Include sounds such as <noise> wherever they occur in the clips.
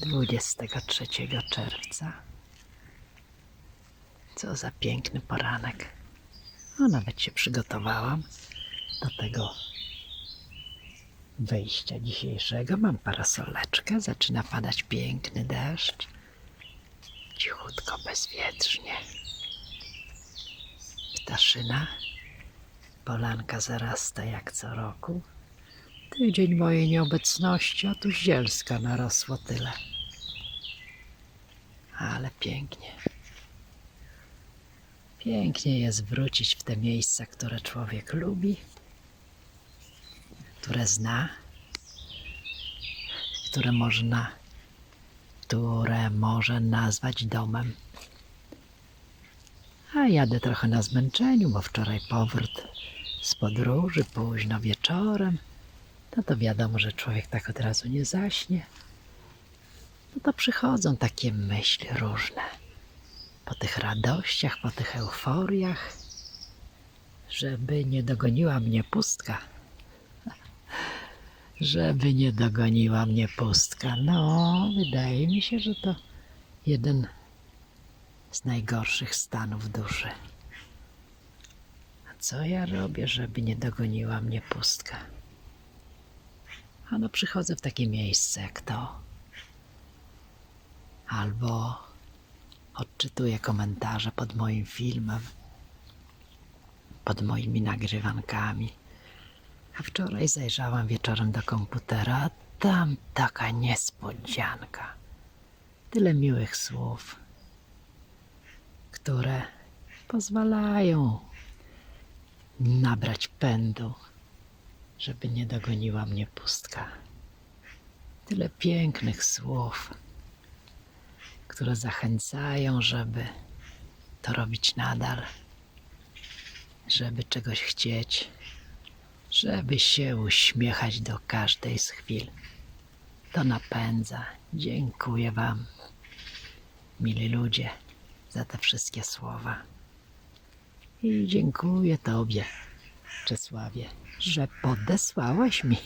23 czerwca. Co za piękny poranek. No, nawet się przygotowałam do tego wejścia dzisiejszego. Mam parasoleczkę, zaczyna padać piękny deszcz. Cichutko, bezwietrznie. Ptaszyna. Polanka zarasta jak co roku. Tydzień mojej nieobecności, a tu zielska narosło tyle. Ale pięknie. Pięknie jest wrócić w te miejsca, które człowiek lubi, które zna, które można, które może nazwać domem. A jadę trochę na zmęczeniu, bo wczoraj powrót z podróży, późno wieczorem. No to wiadomo, że człowiek tak od razu nie zaśnie. No to przychodzą takie myśli różne. Po tych radościach, po tych euforiach, żeby nie dogoniła mnie pustka. <laughs> Żeby nie dogoniła mnie pustka. No, wydaje mi się, że to jeden z najgorszych stanów duszy. A co ja robię, żeby nie dogoniła mnie pustka? Ano przychodzę w takie miejsce jak to. Albo odczytuję komentarze pod moim filmem, pod moimi nagrywankami. A wczoraj zajrzałam wieczorem do komputera, a tam taka niespodzianka. Tyle miłych słów, które pozwalają nabrać pędu żeby nie dogoniła mnie pustka. Tyle pięknych słów, które zachęcają, żeby to robić nadal, żeby czegoś chcieć, żeby się uśmiechać do każdej z chwil. To napędza. Dziękuję Wam, mili ludzie, za te wszystkie słowa. I dziękuję Tobie, Czesławie, że podesłałeś mi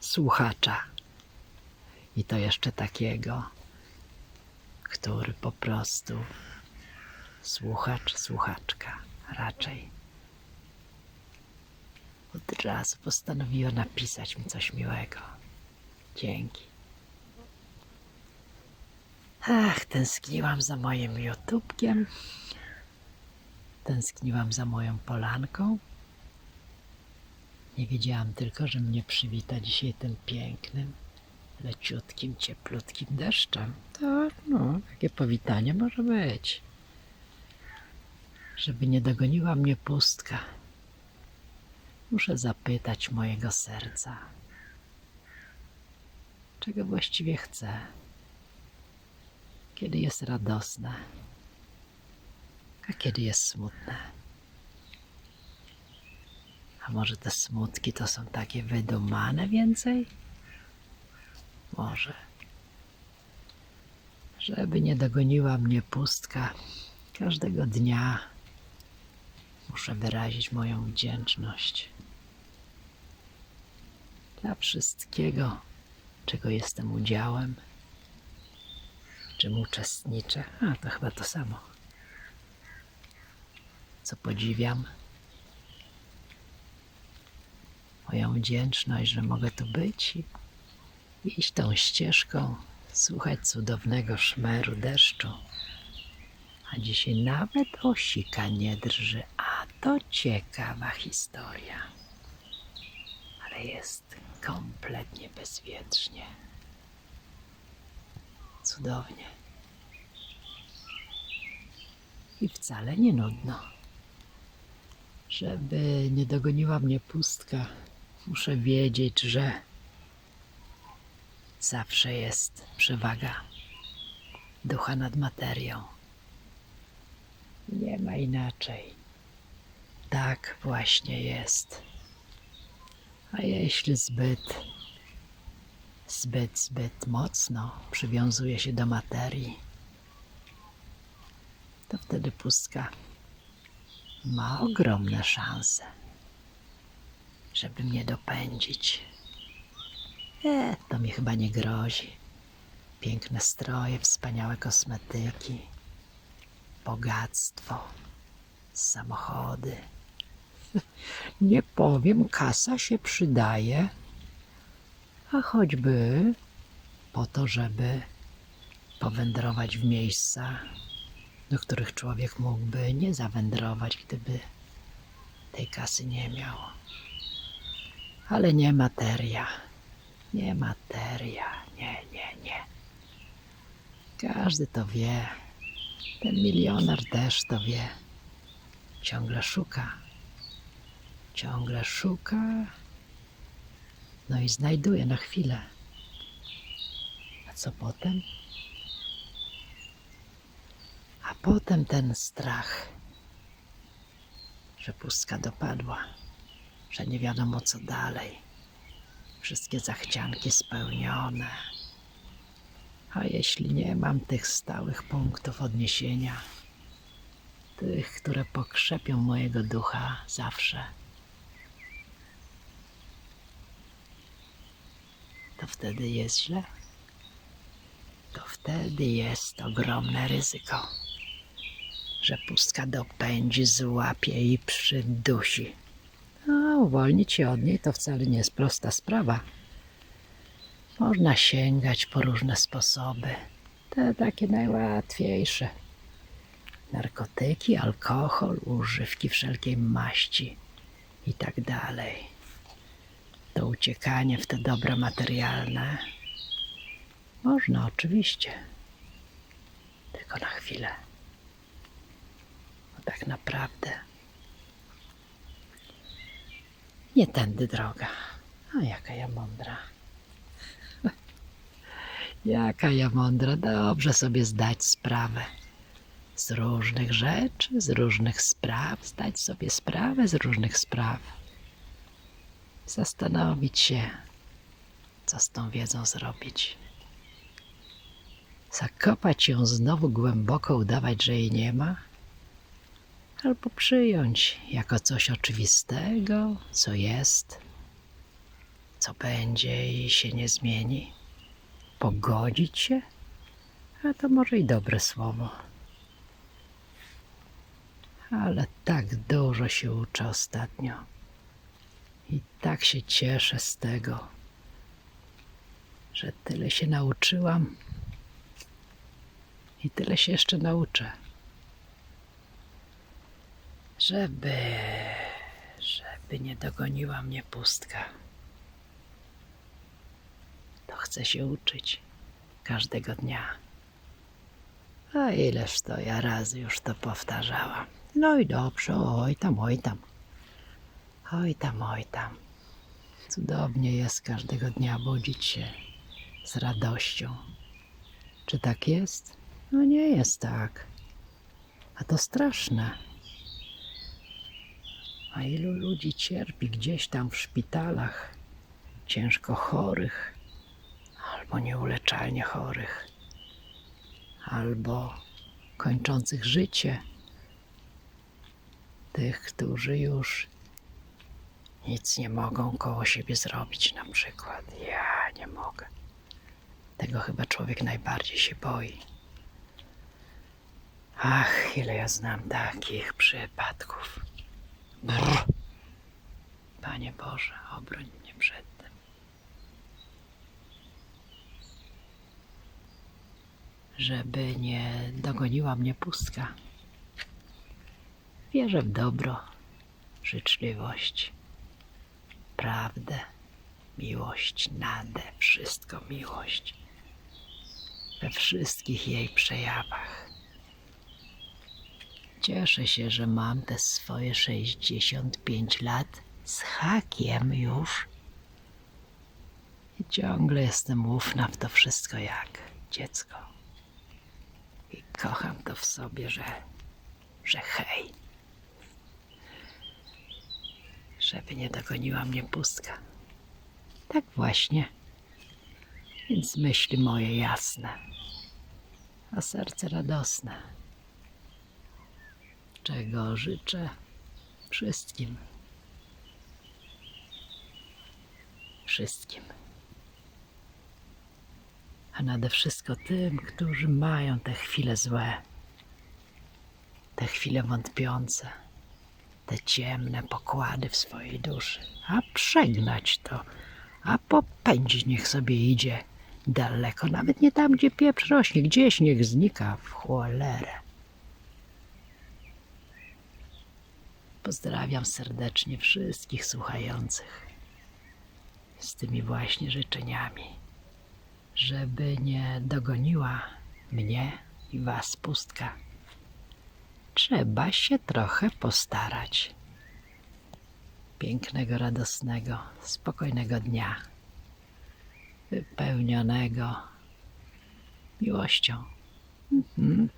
słuchacza. I to jeszcze takiego, który po prostu słuchacz, słuchaczka raczej od razu postanowiła napisać mi coś miłego. Dzięki. Ach, tęskniłam za moim YouTubkiem. Tęskniłam za moją polanką. Nie wiedziałam tylko, że mnie przywita dzisiaj tym pięknym, leciutkim, cieplutkim deszczem. Tak, no, takie powitanie może być. Żeby nie dogoniła mnie pustka, muszę zapytać mojego serca, czego właściwie chce, kiedy jest radosne a kiedy jest smutne. A może te smutki to są takie wydumane więcej? Żeby nie dogoniła mnie pustka, każdego dnia muszę wyrazić moją wdzięczność dla wszystkiego, czego jestem udziałem, czym uczestniczę. A to chyba to samo co podziwiam. Moją wdzięczność, że mogę tu być iść tą ścieżką, słuchać cudownego szmeru deszczu. A dzisiaj nawet osika nie drży, a to ciekawa historia. Ale jest kompletnie bezwietrznie. Cudownie. I wcale nie nudno. Żeby nie dogoniła mnie pustka, muszę wiedzieć, że zawsze jest przewaga ducha nad materią. Nie ma inaczej. Tak właśnie jest. A jeśli zbyt, zbyt, zbyt mocno przywiązuje się do materii, to wtedy pustka ma ogromne szanse, żeby mnie dopędzić. E, to mi chyba nie grozi. Piękne stroje, wspaniałe kosmetyki, bogactwo, samochody. <laughs> Nie powiem, kasa się przydaje, a choćby po to, żeby powędrować w miejsca, do których człowiek mógłby nie zawędrować, gdyby tej kasy nie miał. Ale nie materia. Nie materia. Nie, nie, nie. Każdy to wie. Ten milioner też to wie. Ciągle szuka. Ciągle szuka. No i znajduje na chwilę. A co potem? A potem ten strach, że pustka dopadła, że nie wiadomo co dalej. Wszystkie zachcianki spełnione. A jeśli nie mam tych stałych punktów odniesienia, tych, które pokrzepią mojego ducha zawsze, to wtedy jest źle. To wtedy jest ogromne ryzyko, że pustka dopędzi, złapie i przydusi. A uwolnić się od niej to wcale nie jest prosta sprawa. Można sięgać po różne sposoby, te takie najłatwiejsze. Narkotyki, alkohol, używki wszelkiej maści i tak dalej. To uciekanie w te dobra materialne można oczywiście, tylko na chwilę. Bo tak naprawdę nie tędy droga. A jaka ja mądra. <laughs> Jaka ja mądra, dobrze sobie zdać sprawę z różnych rzeczy, z różnych spraw, zdać sobie sprawę z różnych spraw. Zastanowić się, co z tą wiedzą zrobić. Zakopać ją znowu głęboko, udawać, że jej nie ma? Albo przyjąć jako coś oczywistego, co jest, co będzie i się nie zmieni? Pogodzić się? A to może i dobre słowo. Ale tak dużo się uczę ostatnio. I tak się cieszę z tego, że tyle się nauczyłam i tyle się jeszcze nauczę. Żeby, żeby nie dogoniła mnie pustka. To chcę się uczyć każdego dnia. A ileż to ja razy już to powtarzałam. No i dobrze, oj tam, oj tam. Oj tam, oj tam. Cudownie jest każdego dnia budzić się z radością. Czy tak jest? No nie jest tak. A to straszne. A ilu ludzi cierpi gdzieś tam w szpitalach, ciężko chorych, albo nieuleczalnie chorych, albo kończących życie, tych, którzy już nic nie mogą koło siebie zrobić, na przykład. Ja nie mogę. Tego chyba człowiek najbardziej się boi. Ach, ile ja znam takich przypadków. Brr. Panie Boże, obroń mnie przed tym. Żeby nie dogoniła mnie pustka. Wierzę w dobro, życzliwość, prawdę, miłość, nade wszystko miłość. We wszystkich jej przejawach. Cieszę się, że mam te swoje 65 lat z hakiem już. I ciągle jestem ufna w to wszystko jak dziecko. I kocham to w sobie, że, że hej. Żeby nie dogoniła mnie pustka. Tak właśnie. Więc myśli moje jasne, a serce radosne czego życzę wszystkim. Wszystkim. a nade wszystko tym, którzy mają te chwile złe, te chwile wątpiące, te ciemne pokłady w swojej duszy, a przegnać to, a popędzić niech sobie idzie daleko, nawet nie tam, gdzie pieprz rośnie, gdzieś niech znika w cholerę. Pozdrawiam serdecznie wszystkich słuchających z tymi właśnie życzeniami, żeby nie dogoniła mnie i was pustka. Trzeba się trochę postarać. Pięknego, radosnego, spokojnego dnia, wypełnionego miłością. Mhm.